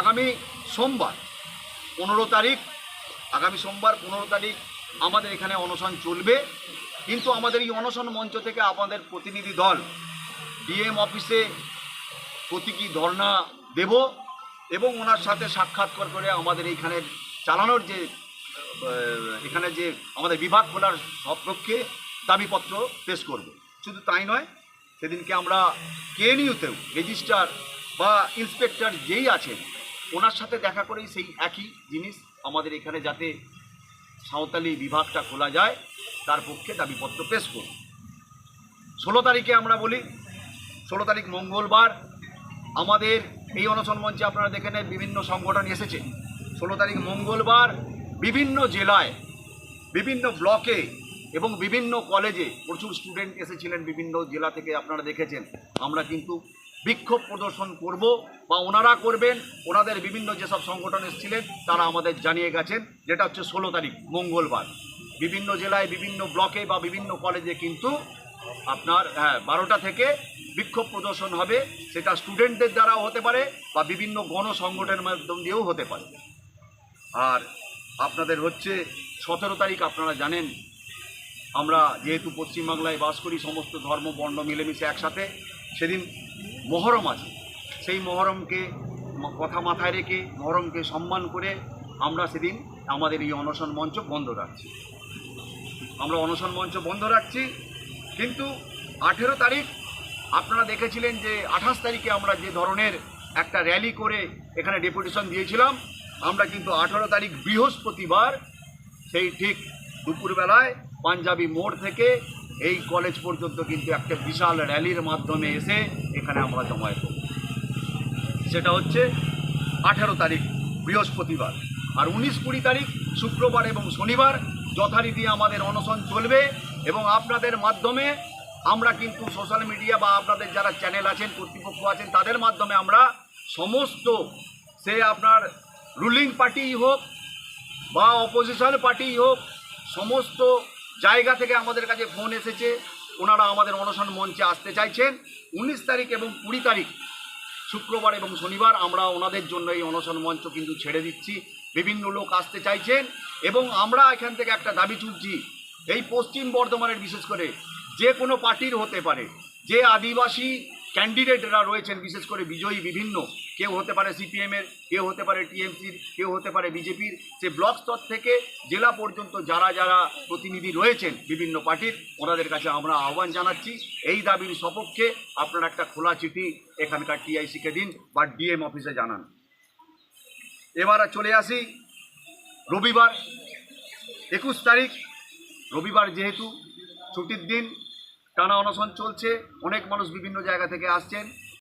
আগামী সোমবার পনেরো তারিখ, আগামী সোমবার পনেরো তারিখ আমাদের এখানে অনশন চলবে। কিন্তু আমাদের এই অনশন মঞ্চ থেকে আমাদের প্রতিনিধি দল ডিএম অফিসে প্রতীকী ধর্ণা দেব এবং ওনার সাথে সাক্ষাৎকার করে আমাদের এইখানে চালানোর যে এখানে যে আমাদের বিভাগ খোলার সপক্ষে দাবিপত্র পেশ করব। শুধু তাই নয়, সেদিনকে আমরা কেএনইউতেও রেজিস্ট্রার বা ইন্সপেক্টর যেই আছেন ওনার সাথে দেখা করেই সেই একই জিনিস। আমাদের এখানে যাতে সাঁওতালি বিভাগটা খোলা যায়, তার পক্ষে দাবিপত্র পেশ করব। ষোলো তারিখে আমরা বলি, ষোলো তারিখ মঙ্গলবার, আমাদের এই অনশন মঞ্চে আপনারা দেখে নেন বিভিন্ন সংগঠন এসেছে। ষোলো তারিখ মঙ্গলবার বিভিন্ন জেলায়, বিভিন্ন ব্লকে এবং বিভিন্ন কলেজে প্রচুর স্টুডেন্ট এসেছিলেন, বিভিন্ন জেলা থেকে আপনারা দেখেছেন। আমরা কিন্তু বিক্ষোভ প্রদর্শন করব বা ওনারা করবেন, ওনাদের বিভিন্ন যেসব সংগঠন এসেছিলেন, তারা আমাদের জানিয়ে গেছেন, যেটা হচ্ছে ষোলো তারিখ, মঙ্গলবার। বিভিন্ন জেলায়, বিভিন্ন ব্লকে বা বিভিন্ন কলেজে কিন্তু আপনার হ্যাঁ বারোটা থেকে বিক্ষোভ প্রদর্শন হবে, সেটা স্টুডেন্টদের দ্বারাও হতে পারে বা বিভিন্ন গণসংগঠনের মাধ্যম দিয়েও হতে পারে। আর আপনাদের হচ্ছে সতেরো তারিখ আপনারা জানেন, আমরা যেহেতু পশ্চিমবাংলায় বাস করি, সমস্ত ধর্ম, বর্ণ মিলেমিশে একসাথে, সেদিন মহরম আছে। সেই মহরমকে কথা মাথায় রেখে মহরমকে সম্মান করে আমরা সেদিন আমাদের এই অনশন মঞ্চ বন্ধ রাখছি। আমরা অনশন মঞ্চ বন্ধ রাখছি, কিন্তু আঠেরো তারিখ আপনারা দেখেছিলেন যে আঠাশ তারিখে আমরা যে ধরনের একটা র্যালি করে এখানে ডেপুটেশন দিয়েছিলাম, আমরা কিন্তু আঠেরো তারিখ বৃহস্পতিবার সেই ঠিক দুপুরবেলায় পাঞ্জাবি মোড় থেকে এই কলেজ পর্যন্ত কিন্তু একটা বিশাল র্যালির মাধ্যমে এসে এখানে আমরা জমায়েত করব সেটা হচ্ছে আঠেরো তারিখ, বৃহস্পতিবার। আর উনিশ কুড়ি তারিখ, শুক্রবার এবং শনিবার যথারীতি আমাদের অনশন চলবে এবং আপনাদের মাধ্যমে আমরা কিন্তু সোশ্যাল মিডিয়া বা আপনাদের যারা চ্যানেল আছেন, কর্তৃপক্ষ আছেন, তাদের মাধ্যমে আমরা সমস্ত সে আপনার রুলিং পার্টিই হোক বা অপোজিশন পার্টিই হোক, সমস্ত জায়গা থেকে আমাদের কাছে ফোন এসেছে, ওনারা আমাদের অনশন মঞ্চে আসতে চাইছেন। উনিশ তারিখ এবং কুড়ি তারিখ, শুক্রবার এবং শনিবার আমরা ওনাদের জন্য এই অনশন মঞ্চ কিন্তু ছেড়ে দিচ্ছি। বিভিন্ন লোক আসতে চাইছেন এবং আমরা এখান থেকে একটা দাবি তুলছি, এই পশ্চিম বর্ধমানের বিশেষ করে যে কোনো পার্টির হতে পারে, যে আদিবাসী ক্যান্ডিডেটরা রয়েছেন, বিশেষ করে বিজয়ী বিভিন্ন। কেউ হতে পারে সিপিএমের, কেউ হতে পারে টিএমসির, কেউ হতে পারে বিজেপির। সে ব্লক স্তর থেকে জেলা পর্যন্ত যারা যারা প্রতিনিধি রয়েছেন বিভিন্ন পার্টির, ওনাদের কাছে আমরা আহ্বান জানাচ্ছি। এই দাবির সপক্ষে আপনারা একটা খোলা চিঠি এখানকার টিআইসিকে দিন বা ডিএম অফিসে জানান। এবার চলে আসি রবিবার, একুশ তারিখ। রবিবার যেহেতু ছুটির দিন টানা অনশন চলছে অনেক মানুষ বিভিন্ন জায়গা থেকে আসছেন।